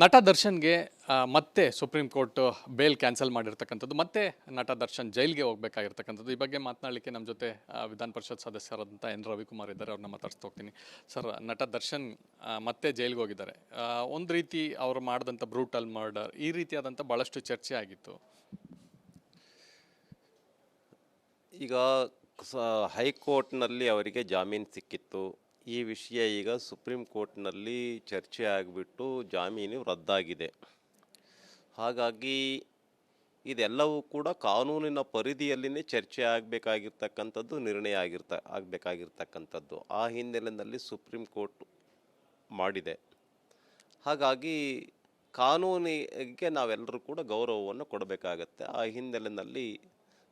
ನಟ ದರ್ಶನ್ಗೆ ಮತ್ತೆ ಸುಪ್ರೀಂ ಕೋರ್ಟ್ ಬೇಲ್ ಕ್ಯಾನ್ಸಲ್ ಮಾಡಿರ್ತಕ್ಕಂಥದ್ದು, ಮತ್ತೆ ನಟ ದರ್ಶನ್ ಜೈಲ್ಗೆ ಹೋಗ್ಬೇಕಾಗಿರ್ತಕ್ಕಂಥದ್ದು, ಈ ಬಗ್ಗೆ ಮಾತನಾಡಲಿಕ್ಕೆ ನಮ್ಮ ಜೊತೆ ವಿಧಾನ ಪರಿಷತ್ ಸದಸ್ಯರಾದಂಥ ಎನ್ ರವಿಕುಮಾರ್ ಇದ್ದಾರೆ, ಅವ್ರನ್ನ ಮಾತಾಡ್ಸ್ತಾ ಹೋಗ್ತೀನಿ. ಸರ್, ನಟ ದರ್ಶನ್ ಮತ್ತೆ ಜೈಲ್ಗೆ ಹೋಗಿದ್ದಾರೆ. ಒಂದು ರೀತಿ ಅವರು ಮಾಡಿದಂಥ ಬ್ರೂಟಲ್ ಮರ್ಡರ್, ಈ ರೀತಿಯಾದಂಥ ಭಾಳಷ್ಟು ಚರ್ಚೆ ಆಗಿತ್ತು. ಈಗ ಹೈಕೋರ್ಟ್ನಲ್ಲಿ ಅವರಿಗೆ ಜಾಮೀನು ಸಿಕ್ಕಿತ್ತು. ಈ ವಿಷಯ ಈಗ ಸುಪ್ರೀಂ ಕೋರ್ಟ್ನಲ್ಲಿ ಚರ್ಚೆ ಆಗಿಬಿಟ್ಟು ಜಾಮೀನು ರದ್ದಾಗಿದೆ. ಹಾಗಾಗಿ ಇದೆಲ್ಲವೂ ಕೂಡ ಕಾನೂನಿನ ಪರಿಧಿಯಲ್ಲಿನೇ ಚರ್ಚೆ ಆಗಬೇಕಾಗಿರ್ತಕ್ಕಂಥದ್ದು, ನಿರ್ಣಯ ಆಗಿರ್ತ, ಆಗಬೇಕಾಗಿರ್ತಕ್ಕಂಥದ್ದು ಆ ಹಿನ್ನೆಲೆಯಲ್ಲಿ ಸುಪ್ರೀಂ ಕೋರ್ಟ್ ಮಾಡಿದೆ. ಹಾಗಾಗಿ ಕಾನೂನಿಗೆ ನಾವೆಲ್ಲರೂ ಕೂಡ ಗೌರವವನ್ನು ಕೊಡಬೇಕಾಗತ್ತೆ. ಆ ಹಿನ್ನೆಲೆಯಲ್ಲಿ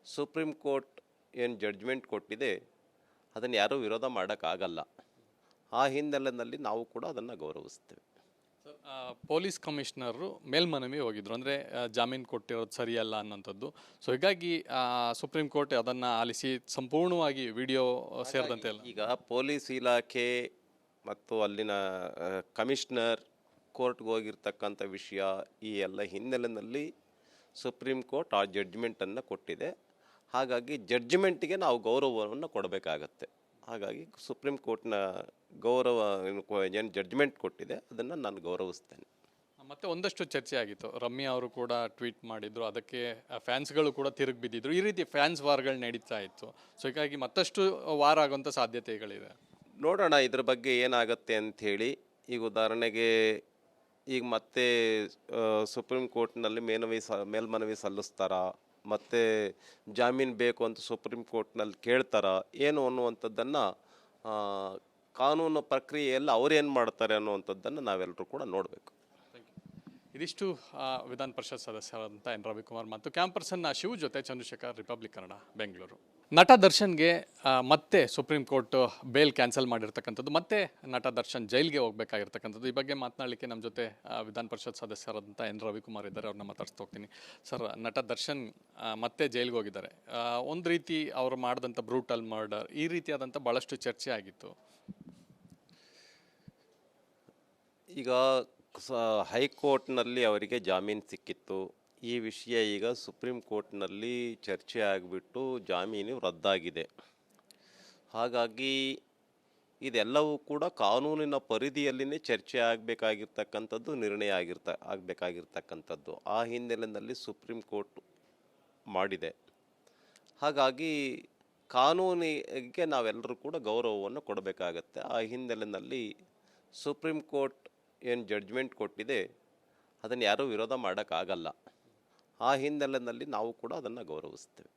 ಸುಪ್ರೀಂ ಕೋರ್ಟ್ ಏನು ಜಡ್ಜ್ಮೆಂಟ್ ಕೊಟ್ಟಿದೆ, ಅದನ್ನು ಯಾರೂ ವಿರೋಧ ಮಾಡೋಕ್ಕಾಗಲ್ಲ. ಆ ಹಿನ್ನೆಲೆಯಲ್ಲಿ ನಾವು ಕೂಡ ಅದನ್ನು ಗೌರವಿಸ್ತೇವೆ ಸರ್, ಪೊಲೀಸ್ ಕಮಿಷನರು ಮೇಲ್ಮನವಿ ಹೋಗಿದ್ರು. ಅಂದರೆ ಜಾಮೀನು ಕೊಟ್ಟಿರೋದು ಸರಿಯಲ್ಲ ಅನ್ನೋಂಥದ್ದು ಸೊ ಹೀಗಾಗಿ ಸುಪ್ರೀಂ ಕೋರ್ಟ್ ಅದನ್ನು ಆಲಿಸಿ ಸಂಪೂರ್ಣವಾಗಿ ವಿಡಿಯೋ ಸೇರಿದಂತೆ ಈಗ ಪೊಲೀಸ್ ಇಲಾಖೆ ಮತ್ತು ಅಲ್ಲಿನ ಕಮಿಷನರ್ ಕೋರ್ಟ್ಗೆ ಹೋಗಿರ್ತಕ್ಕಂಥ ವಿಷಯ ಈ ಎಲ್ಲ ಹಿನ್ನೆಲೆಯಲ್ಲಿ ಸುಪ್ರೀಂ ಕೋರ್ಟ್ ಆ ಜಡ್ಜ್ಮೆಂಟನ್ನು ಕೊಟ್ಟಿದೆ. ಹಾಗಾಗಿ ಜಡ್ಜ್ಮೆಂಟಿಗೆ ನಾವು ಗೌರವವನ್ನು ಕೊಡಬೇಕಾಗತ್ತೆ. ಹಾಗಾಗಿ ಸುಪ್ರೀಂ ಕೋರ್ಟ್ನ ಗೌರವ ಏನು ಜಡ್ಜ್ಮೆಂಟ್ ಕೊಟ್ಟಿದೆ ಅದನ್ನು ನಾನು ಗೌರವಿಸ್ತೇನೆ. ಮತ್ತೆ ಒಂದಷ್ಟು ಚರ್ಚೆ ಆಗಿತ್ತು. ರಮ್ಯಾ ಅವರು ಕೂಡ ಟ್ವೀಟ್ ಮಾಡಿದ್ರು ಅದಕ್ಕೆ ಫ್ಯಾನ್ಸ್ಗಳು ಕೂಡ ತಿರುಗಿ ಬಿದ್ದಿದ್ರು. ಈ ರೀತಿ ಫ್ಯಾನ್ಸ್ ವಾರ್ಗಳು ನಡೀತಾ ಇತ್ತು. ಸೊ ಹೀಗಾಗಿ ಮತ್ತಷ್ಟು ವಾರ ಆಗುವಂಥ ಸಾಧ್ಯತೆಗಳಿವೆ. ನೋಡೋಣ ಇದ್ರ ಬಗ್ಗೆ ಏನಾಗುತ್ತೆ ಅಂಥೇಳಿ. ಈಗ ಉದಾಹರಣೆಗೆ ಈಗ ಮತ್ತೆ ಸುಪ್ರೀಂ ಕೋರ್ಟ್ನಲ್ಲಿ ಮೇಲ್ಮನವಿ ಸ ಮೇಲ್ಮನವಿ ಸಲ್ಲಿಸ್ತಾರಾ? ಮತ್ತೆ ಜಾಮೀನು ಬೇಕು ಅಂತ ಸುಪ್ರೀಂ ಕೋರ್ಟ್ನಲ್ಲಿ ಕೇಳ್ತಾರಾ, ಏನು ಅನ್ನುವಂಥದ್ದನ್ನು ಕಾನೂನು ಪ್ರಕ್ರಿಯೆಯಲ್ಲಿ ಅವ್ರೇನು ಮಾಡ್ತಾರೆ ಅನ್ನುವಂಥದ್ದನ್ನು ನಾವೆಲ್ಲರೂ ಕೂಡ ನೋಡಬೇಕು. ಇದಿಷ್ಟು ವಿಧಾನ ಪರಿಷತ್ ಸದಸ್ಯರಾದಂಥ ಎನ್ ರವಿಕುಮಾರ್ ಮತ್ತು ಕ್ಯಾಂಪರ್ಸನ್ನ ಶಿವ ಜೊತೆ ಚಂದ್ರಶೇಖರ್ ರಿಪಬ್ಲಿಕ್ ಕನ್ನಡ ಬೆಂಗಳೂರು ನಟ ದರ್ಶನ್ಗೆ ಮತ್ತೆ ಸುಪ್ರೀಂ ಕೋರ್ಟ್ ಬೇಲ್ ಕ್ಯಾನ್ಸಲ್ ಮಾಡಿರ್ತಕ್ಕಂಥದ್ದು, ಮತ್ತೆ ನಟ ದರ್ಶನ್ ಜೈಲ್ಗೆ ಹೋಗ್ಬೇಕಾಗಿರ್ತಕ್ಕಂಥದ್ದು, ಈ ಬಗ್ಗೆ ಮಾತನಾಡಲಿಕ್ಕೆ ನಮ್ಮ ಜೊತೆ ವಿಧಾನ ಪರಿಷತ್ ಸದಸ್ಯರಾದಂಥ ಎನ್ ರವಿಕುಮಾರ್ ಇದ್ದಾರೆ, ಅವ್ರನ್ನ ಮಾತಾಡ್ಸ್ತಾ ಹೋಗ್ತೀನಿ. ಸರ್, ನಟ ದರ್ಶನ್ ಮತ್ತೆ ಜೈಲ್ಗೆ ಹೋಗಿದ್ದಾರೆ. ಒಂದು ರೀತಿ ಅವರು ಮಾಡಿದಂಥ ಬ್ರೂಟಲ್ ಮರ್ಡರ್, ಈ ರೀತಿಯಾದಂಥ ಭಾಳಷ್ಟು ಚರ್ಚೆ ಆಗಿತ್ತು. ಈಗ ಹೈಕೋರ್ಟ್ನಲ್ಲಿ ಅವರಿಗೆ ಜಾಮೀನು ಸಿಕ್ಕಿತ್ತು. ಈ ವಿಷಯ ಈಗ ಸುಪ್ರೀಂ ಕೋರ್ಟ್ನಲ್ಲಿ ಚರ್ಚೆ ಆಗಿಬಿಟ್ಟು ಜಾಮೀನು ರದ್ದಾಗಿದೆ. ಹಾಗಾಗಿ ಇದೆಲ್ಲವೂ ಕೂಡ ಕಾನೂನಿನ ಪರಿಧಿಯಲ್ಲಿನೇ ಚರ್ಚೆ ಆಗಬೇಕಾಗಿರ್ತಕ್ಕಂಥದ್ದು, ನಿರ್ಣಯ ಆಗಿರ್ತ, ಆಗಬೇಕಾಗಿರ್ತಕ್ಕಂಥದ್ದು. ಆ ಹಿನ್ನೆಲೆಯಲ್ಲಿ ಸುಪ್ರೀಂ ಕೋರ್ಟ್ ಮಾಡಿದೆ. ಹಾಗಾಗಿ ಕಾನೂನಿಗೆ ನಾವೆಲ್ಲರೂ ಕೂಡ ಗೌರವವನ್ನು ಕೊಡಬೇಕಾಗತ್ತೆ. ಆ ಹಿನ್ನೆಲೆಯಲ್ಲಿ ಸುಪ್ರೀಂ ಕೋರ್ಟ್ ಏನು ಜಡ್ಜ್ಮೆಂಟ್ ಕೊಟ್ಟಿದೆ, ಅದನ್ನು ಯಾರೂ ವಿರೋಧ ಮಾಡೋಕ್ಕಾಗಲ್ಲ. ಆ ಹಿನ್ನೆಲೆಯಲ್ಲಿ ನಾವು ಕೂಡ ಅದನ್ನು ಗೌರವಿಸ್ತೇವೆ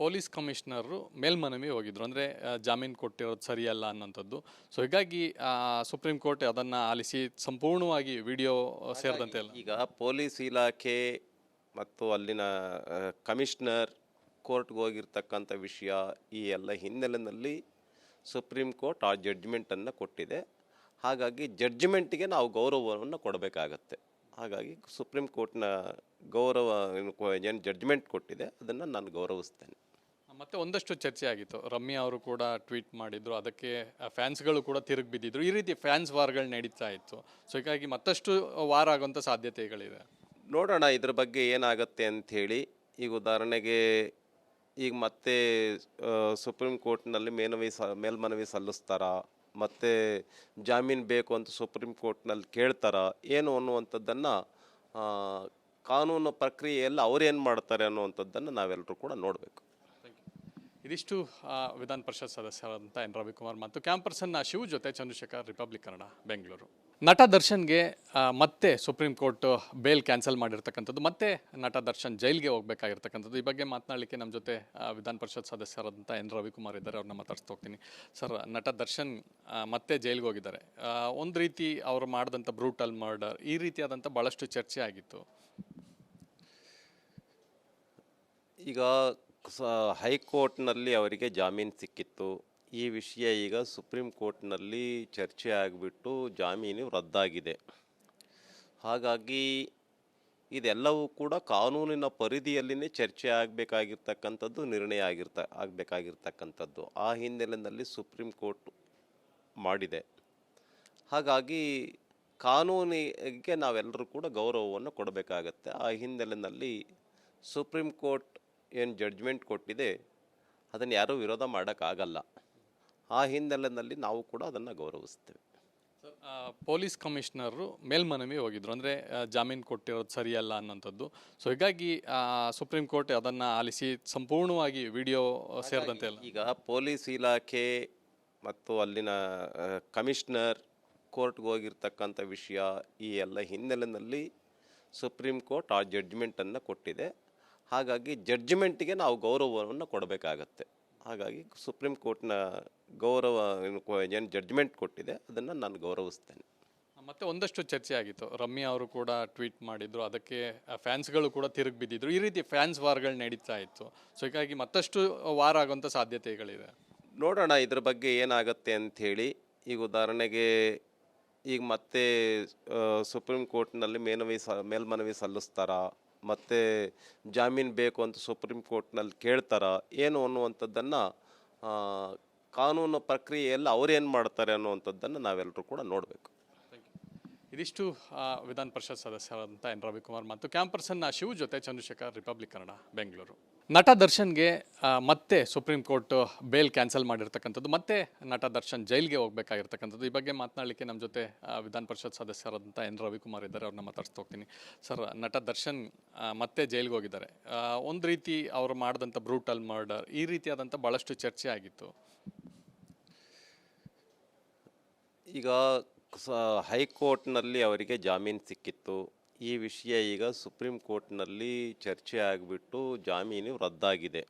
ಪೊಲೀಸ್ ಕಮಿಷನರು ಮೇಲ್ಮನವಿ ಹೋಗಿದ್ರು. ಅಂದರೆ ಜಾಮೀನು ಕೊಟ್ಟಿರೋದು ಸರಿಯಲ್ಲ ಅನ್ನೋಂಥದ್ದು. ಸೊ ಹೀಗಾಗಿ ಸುಪ್ರೀಂ ಕೋರ್ಟ್ ಅದನ್ನು ಆಲಿಸಿ ಸಂಪೂರ್ಣವಾಗಿ ವಿಡಿಯೋ ಸೇರಿದಂತೆ ಈಗ ಪೊಲೀಸ್ ಇಲಾಖೆ ಮತ್ತು ಅಲ್ಲಿನ ಕಮಿಷನರ್ ಕೋರ್ಟ್ಗೆ ಹೋಗಿರ್ತಕ್ಕಂಥ ವಿಷಯ ಈ ಎಲ್ಲ ಹಿನ್ನೆಲೆಯಲ್ಲಿ ಸುಪ್ರೀಂ ಕೋರ್ಟ್ ಆ ಜಡ್ಜ್ಮೆಂಟನ್ನು ಕೊಟ್ಟಿದೆ. ಹಾಗಾಗಿ ಜಡ್ಜ್ಮೆಂಟಿಗೆ ನಾವು ಗೌರವವನ್ನು ಕೊಡಬೇಕಾಗತ್ತೆ. ಹಾಗಾಗಿ ಸುಪ್ರೀಂ ಕೋರ್ಟ್ನ ಗೌರವ ಏನು ಜಡ್ಜ್ಮೆಂಟ್ ಕೊಟ್ಟಿದೆ ಅದನ್ನು ನಾನು ಗೌರವಿಸ್ತೇನೆ. ಮತ್ತೆ ಒಂದಷ್ಟು ಚರ್ಚೆ ಆಗಿತ್ತು. ರಮ್ಯಾ ಅವರು ಕೂಡ ಟ್ವೀಟ್ ಮಾಡಿದ್ರು ಅದಕ್ಕೆ ಫ್ಯಾನ್ಸ್ಗಳು ಕೂಡ ತಿರುಗಿ ಬಿದ್ದಿದ್ರು. ಈ ರೀತಿ ಫ್ಯಾನ್ಸ್ ವಾರ್ಗಳು ನಡೀತಾ ಇತ್ತು. ಸೊ ಹೀಗಾಗಿ ಮತ್ತಷ್ಟು ವಾರ ಆಗುವಂಥ ಸಾಧ್ಯತೆಗಳಿದೆ ನೋಡೋಣ ಇದ್ರ ಬಗ್ಗೆ ಏನಾಗುತ್ತೆ ಅಂಥೇಳಿ ಈಗ ಉದಾಹರಣೆಗೆ ಈಗ ಮತ್ತೆ ಸುಪ್ರೀಂ ಕೋರ್ಟ್ನಲ್ಲಿ ಮೇಲ್ಮನವಿ ಸ ಮೇಲ್ಮನವಿ ಸಲ್ಲಿಸ್ತಾರಾ? ಮತ್ತೆ ಜಾಮೀನು ಬೇಕು ಅಂತ ಸುಪ್ರೀಂ ಕೋರ್ಟ್ನಲ್ಲಿ ಕೇಳ್ತಾರಾ, ಏನು ಅನ್ನುವಂಥದ್ದನ್ನು ಕಾನೂನು ಪ್ರಕ್ರಿಯೆಯಲ್ಲಿ ಅವ್ರೇನು ಮಾಡ್ತಾರೆ ಅನ್ನುವಂಥದ್ದನ್ನು ನಾವೆಲ್ಲರೂ ಕೂಡ ನೋಡಬೇಕು. ಇದಿಷ್ಟು ವಿಧಾನ ಪರಿಷತ್ ಸದಸ್ಯರಾದಂಥ ಎನ್ ರವಿಕುಮಾರ್ ಮತ್ತು ಕ್ಯಾಂಪರ್ಸನ್ನ ಶಿವ ಜೊತೆ ಚಂದ್ರಶೇಖರ್ ರಿಪಬ್ಲಿಕ್ ಕನ್ನಡ ಬೆಂಗಳೂರು ನಟ ದರ್ಶನ್ಗೆ ಮತ್ತೆ ಸುಪ್ರೀಂ ಕೋರ್ಟ್ ಬೇಲ್ ಕ್ಯಾನ್ಸಲ್ ಮಾಡಿರ್ತಕ್ಕಂಥದ್ದು, ಮತ್ತೆ ನಟ ದರ್ಶನ್ ಜೈಲ್ಗೆ ಹೋಗ್ಬೇಕಾಗಿರ್ತಕ್ಕಂಥದ್ದು, ಈ ಬಗ್ಗೆ ಮಾತನಾಡಲಿಕ್ಕೆ ನಮ್ಮ ಜೊತೆ ವಿಧಾನ ಪರಿಷತ್ ಸದಸ್ಯರಾದಂಥ ಎನ್. ರವಿಕುಮಾರ್ ಇದ್ದಾರೆ, ಅವ್ರನ್ನ ಮಾತಾಡ್ಸ್ತಾ ಹೋಗ್ತೀನಿ. ಸರ್, ನಟ ದರ್ಶನ್ ಮತ್ತೆ ಜೈಲ್ಗೆ ಹೋಗಿದ್ದಾರೆ. ಒಂದು ರೀತಿ ಅವರು ಮಾಡಿದಂಥ ಬ್ರೂಟಲ್ ಮರ್ಡರ್, ಈ ರೀತಿಯಾದಂಥ ಭಾಳಷ್ಟು ಚರ್ಚೆ ಆಗಿತ್ತು. ಈಗ ಹೈಕೋರ್ಟ್ನಲ್ಲಿ ಅವರಿಗೆ ಜಾಮೀನು ಸಿಕ್ಕಿತ್ತು. ಈ ವಿಷಯ ಈಗ ಸುಪ್ರೀಂ ಕೋರ್ಟ್ನಲ್ಲಿ ಚರ್ಚೆ ಆಗಿಬಿಟ್ಟು ಜಾಮೀನು ರದ್ದಾಗಿದೆ. ಹಾಗಾಗಿ ಇದೆಲ್ಲವೂ ಕೂಡ ಕಾನೂನಿನ ಪರಿಧಿಯಲ್ಲಿನೇ ಚರ್ಚೆ ಆಗಬೇಕಾಗಿರ್ತಕ್ಕಂಥದ್ದು, ನಿರ್ಣಯ ಆಗಿರ್ತ, ಆಗಬೇಕಾಗಿರ್ತಕ್ಕಂಥದ್ದು. ಆ ಹಿನ್ನೆಲೆಯಲ್ಲಿ ಸುಪ್ರೀಂ ಕೋರ್ಟ್ ಮಾಡಿದೆ. ಹಾಗಾಗಿ ಕಾನೂನಿಗೆ ನಾವೆಲ್ಲರೂ ಕೂಡ ಗೌರವವನ್ನು ಕೊಡಬೇಕಾಗತ್ತೆ. ಆ ಹಿನ್ನೆಲೆಯಲ್ಲಿ ಸುಪ್ರೀಂ ಕೋರ್ಟ್ ಏನು ಜಡ್ಜ್ಮೆಂಟ್ ಕೊಟ್ಟಿದೆ, ಅದನ್ನು ಯಾರೂ ವಿರೋಧ ಮಾಡೋಕ್ಕಾಗಲ್ಲ. ಆ ಹಿನ್ನೆಲೆಯಲ್ಲಿ ನಾವು ಕೂಡ ಅದನ್ನು ಗೌರವಿಸ್ತೇವೆ ಪೊಲೀಸ್ ಕಮಿಷನರು ಮೇಲ್ಮನವಿ ಹೋಗಿದ್ರು. ಅಂದರೆ ಜಾಮೀನು ಕೊಟ್ಟಿರೋದು ಸರಿಯಲ್ಲ ಅನ್ನೋಂಥದ್ದು. ಸೊ ಹೀಗಾಗಿ ಸುಪ್ರೀಂ ಕೋರ್ಟ್ ಅದನ್ನು ಆಲಿಸಿ ಸಂಪೂರ್ಣವಾಗಿ ವಿಡಿಯೋ ಸೇರಿದಂತೆ ಈಗ ಪೊಲೀಸ್ ಇಲಾಖೆ ಮತ್ತು ಅಲ್ಲಿನ ಕಮಿಷನರ್ ಕೋರ್ಟ್ಗೆ ಹೋಗಿರ್ತಕ್ಕಂಥ ವಿಷಯ ಈ ಎಲ್ಲ ಹಿನ್ನೆಲೆಯಲ್ಲಿ ಸುಪ್ರೀಂ ಕೋರ್ಟ್ ಆ ಜಡ್ಜ್ಮೆಂಟನ್ನು ಕೊಟ್ಟಿದೆ. ಹಾಗಾಗಿ ಜಡ್ಜ್ಮೆಂಟಿಗೆ ನಾವು ಗೌರವವನ್ನು ಕೊಡಬೇಕಾಗತ್ತೆ. ಹಾಗಾಗಿ ಸುಪ್ರೀಂ ಕೋರ್ಟ್ನ ಗೌರವ ಏನು ಜಡ್ಜ್ಮೆಂಟ್ ಕೊಟ್ಟಿದೆ ಅದನ್ನು ನಾನು ಗೌರವಿಸ್ತೇನೆ. ಮತ್ತೆ ಒಂದಷ್ಟು ಚರ್ಚೆ ಆಗಿತ್ತು. ರಮ್ಯಾ ಅವರು ಕೂಡ ಟ್ವೀಟ್ ಮಾಡಿದ್ರು ಅದಕ್ಕೆ ಫ್ಯಾನ್ಸ್ಗಳು ಕೂಡ ತಿರುಗಿ ಬಿದ್ದಿದ್ರು. ಈ ರೀತಿ ಫ್ಯಾನ್ಸ್ ವಾರ್ಗಳು ನಡೀತಾ ಇತ್ತು. ಸೊ ಹೀಗಾಗಿ ಮತ್ತಷ್ಟು ವಾರ ಆಗುವಂಥ ಸಾಧ್ಯತೆಗಳಿವೆ. ನೋಡೋಣ ಇದ್ರ ಬಗ್ಗೆ ಏನಾಗುತ್ತೆ ಅಂಥೇಳಿ ಈಗ ಉದಾಹರಣೆಗೆ ಈಗ ಮತ್ತೆ ಸುಪ್ರೀಂ ಕೋರ್ಟ್ನಲ್ಲಿ ಮೇಲ್ಮನವಿ ಸ ಮೇಲ್ಮನವಿ ಸಲ್ಲಿಸ್ತಾರಾ? ಮತ್ತೆ ಜಾಮೀನು ಬೇಕು ಅಂತ ಸುಪ್ರೀಂ ಕೋರ್ಟ್ನಲ್ಲಿ ಕೇಳ್ತಾರಾ, ಏನು ಅನ್ನುವಂಥದ್ದನ್ನು ಕಾನೂನು ಪ್ರಕ್ರಿಯೆಯಲ್ಲಿ ಅವ್ರೇನು ಮಾಡ್ತಾರೆ ಅನ್ನುವಂಥದ್ದನ್ನು ನಾವೆಲ್ಲರೂ ಕೂಡ ನೋಡಬೇಕು. ಇದಿಷ್ಟು ವಿಧಾನ ಪರಿಷತ್ ಸದಸ್ಯರಾದಂಥ ಎನ್ ರವಿಕುಮಾರ್ ಮತ್ತು ಕ್ಯಾಂಪರ್ಸನ್ನ ಶಿವ ಜೊತೆ ಚಂದ್ರಶೇಖರ್, ರಿಪಬ್ಲಿಕ್ ಕನ್ನಡ, ಬೆಂಗಳೂರು. ನಟ ದರ್ಶನ್ಗೆ ಮತ್ತೆ ಸುಪ್ರೀಂ ಕೋರ್ಟ್ ಬೇಲ್ ಕ್ಯಾನ್ಸಲ್ ಮಾಡಿರ್ತಕ್ಕಂಥದ್ದು, ಮತ್ತೆ ನಟ ದರ್ಶನ್ ಜೈಲ್ಗೆ ಹೋಗ್ಬೇಕಾಗಿರ್ತಕ್ಕಂಥದ್ದು, ಈ ಬಗ್ಗೆ ಮಾತನಾಡಲಿಕ್ಕೆ ನಮ್ಮ ಜೊತೆ ವಿಧಾನ ಪರಿಷತ್ ಸದಸ್ಯರಾದಂಥ ಎನ್ ರವಿಕುಮಾರ್ ಇದ್ದಾರೆ, ಅವ್ರನ್ನ ಮಾತಾಡ್ಸ್ತಾ ಹೋಗ್ತೀನಿ. ಸರ್, ನಟ ದರ್ಶನ್ ಮತ್ತೆ ಜೈಲ್ಗೆ ಹೋಗಿದ್ದಾರೆ. ಒಂದು ರೀತಿ ಅವರು ಮಾಡಿದಂಥ ಬ್ರೂಟಲ್ ಮರ್ಡರ್, ಈ ರೀತಿಯಾದಂಥ ಭಾಳಷ್ಟು ಚರ್ಚೆ ಆಗಿತ್ತು. ಈಗ ಹೈಕೋರ್ಟ್ನಲ್ಲಿ ಅವರಿಗೆ ಜಾಮೀನು ಸಿಕ್ಕಿತ್ತು. ಈ ವಿಷಯ ಈಗ ಸುಪ್ರೀಂ ಕೋರ್ಟ್ನಲ್ಲಿ ಚರ್ಚೆ ಆಗಿಬಿಟ್ಟು ಜಾಮೀನು ರದ್ದಾಗಿದೆ.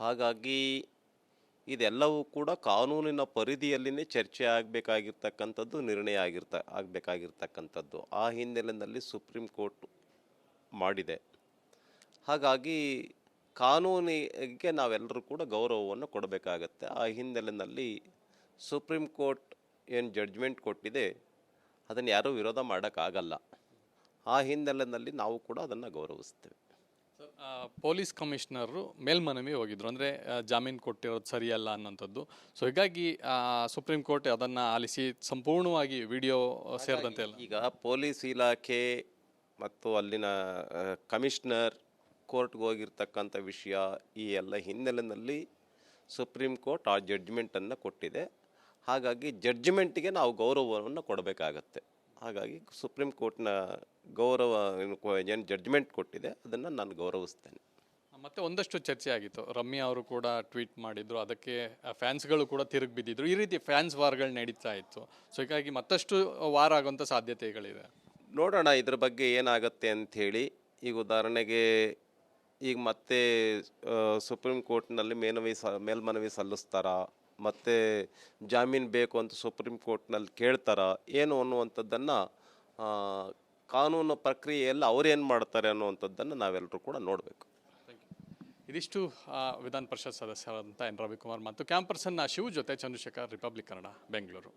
ಹಾಗಾಗಿ ಇದೆಲ್ಲವೂ ಕೂಡ ಕಾನೂನಿನ ಪರಿಧಿಯಲ್ಲಿನೇ ಚರ್ಚೆ ಆಗಬೇಕಾಗಿರ್ತಕ್ಕಂಥದ್ದು, ನಿರ್ಣಯ ಆಗಿರ್ತ, ಆಗಬೇಕಾಗಿರ್ತಕ್ಕಂಥದ್ದು ಆ ಹಿನ್ನೆಲೆಯಲ್ಲಿ ಸುಪ್ರೀಂ ಕೋರ್ಟ್ ಮಾಡಿದೆ. ಹಾಗಾಗಿ ಕಾನೂನಿಗೆ ನಾವೆಲ್ಲರೂ ಕೂಡ ಗೌರವವನ್ನು ಕೊಡಬೇಕಾಗತ್ತೆ. ಆ ಹಿನ್ನೆಲೆಯಲ್ಲಿ ಸುಪ್ರೀಂ ಕೋರ್ಟ್ ಏನು ಜಡ್ಜ್ಮೆಂಟ್ ಕೊಟ್ಟಿದೆ, ಅದನ್ನು ಯಾರೂ ವಿರೋಧ ಮಾಡೋಕ್ಕಾಗಲ್ಲ. ಆ ಹಿನ್ನೆಲೆಯಲ್ಲಿ ನಾವು ಕೂಡ ಅದನ್ನು ಗೌರವಿಸ್ತೇವೆ ಪೊಲೀಸ್ ಕಮಿಷನರು ಮೇಲ್ಮನವಿ ಹೋಗಿದ್ರು. ಅಂದರೆ ಜಾಮೀನು ಕೊಟ್ಟಿರೋದು ಸರಿಯಲ್ಲ ಅನ್ನೋಂಥದ್ದು. ಸೊ ಹೀಗಾಗಿ ಸುಪ್ರೀಂ ಕೋರ್ಟ್ ಅದನ್ನು ಆಲಿಸಿ ಸಂಪೂರ್ಣವಾಗಿ ವಿಡಿಯೋ ಸೇರಿದಂತೆ ಎಲ್ಲ ಈಗ ಪೊಲೀಸ್ ಇಲಾಖೆ ಮತ್ತು ಅಲ್ಲಿನ ಕಮಿಷನರ್ ಕೋರ್ಟ್ಗೆ ಹೋಗಿರ್ತಕ್ಕಂಥ ವಿಷಯ ಈ ಎಲ್ಲ ಹಿನ್ನೆಲೆಯಲ್ಲಿ ಸುಪ್ರೀಂ ಕೋರ್ಟ್ ಆ ಜಡ್ಜ್ಮೆಂಟನ್ನು ಕೊಟ್ಟಿದೆ. ಹಾಗಾಗಿ ಜಡ್ಜ್ಮೆಂಟಿಗೆ ನಾವು ಗೌರವವನ್ನು ಕೊಡಬೇಕಾಗತ್ತೆ. ಹಾಗಾಗಿ ಸುಪ್ರೀಂ ಕೋರ್ಟ್ನ ಗೌರವ ಏನು ಜಡ್ಜ್ಮೆಂಟ್ ಕೊಟ್ಟಿದೆ ಅದನ್ನು ನಾನು ಗೌರವಿಸ್ತೇನೆ. ಮತ್ತೆ ಒಂದಷ್ಟು ಚರ್ಚೆ ಆಗಿತ್ತು. ರಮ್ಯಾ ಅವರು ಕೂಡ ಟ್ವೀಟ್ ಮಾಡಿದ್ರು. ಅದಕ್ಕೆ ಫ್ಯಾನ್ಸ್ಗಳು ಕೂಡ ತಿರುಗಿ ಬಿದ್ದಿದ್ರು. ಈ ರೀತಿ ಫ್ಯಾನ್ಸ್ ವಾರ್ಗಳು ನಡೀತಾ ಇತ್ತು. ಸೊ ಹೀಗಾಗಿ ಮತ್ತಷ್ಟು ವಾರ ಆಗುವಂಥ ಸಾಧ್ಯತೆಗಳಿವೆ. ನೋಡೋಣ ಇದ್ರ ಬಗ್ಗೆ ಏನಾಗುತ್ತೆ ಅಂಥೇಳಿ ಈಗ ಉದಾಹರಣೆಗೆ ಈಗ ಮತ್ತೆ ಸುಪ್ರೀಂ ಕೋರ್ಟ್ನಲ್ಲಿ ಮೇಲ್ಮನವಿ ಸ ಮೇಲ್ಮನವಿ ಸಲ್ಲಿಸ್ತಾರಾ? ಮತ್ತೆ ಜಾಮೀನು ಬೇಕು ಅಂತ ಸುಪ್ರೀಂ ಕೋರ್ಟ್ನಲ್ಲಿ ಕೇಳ್ತಾರಾ? ಏನು ಅನ್ನುವಂಥದ್ದನ್ನು ಕಾನೂನು ಪ್ರಕ್ರಿಯೆಯಲ್ಲಿ ಅವರೇನು ಮಾಡ್ತಾರೆ ಅನ್ನುವಂಥದ್ದನ್ನು ನಾವೆಲ್ಲರೂ ಕೂಡ ನೋಡಬೇಕು. ಇದಿಷ್ಟು ವಿಧಾನ ಪರಿಷತ್ ಸದಸ್ಯರಾದಂಥ ಎನ್ ರವಿಕುಮಾರ್ ಮತ್ತು ಕ್ಯಾಂಪರ್ಸನ್ನ ಶಿವ ಜೊತೆ ಚಂದ್ರಶೇಖರ್ ರಿಪಬ್ಲಿಕ್ ಕನ್ನಡ ಬೆಂಗಳೂರು.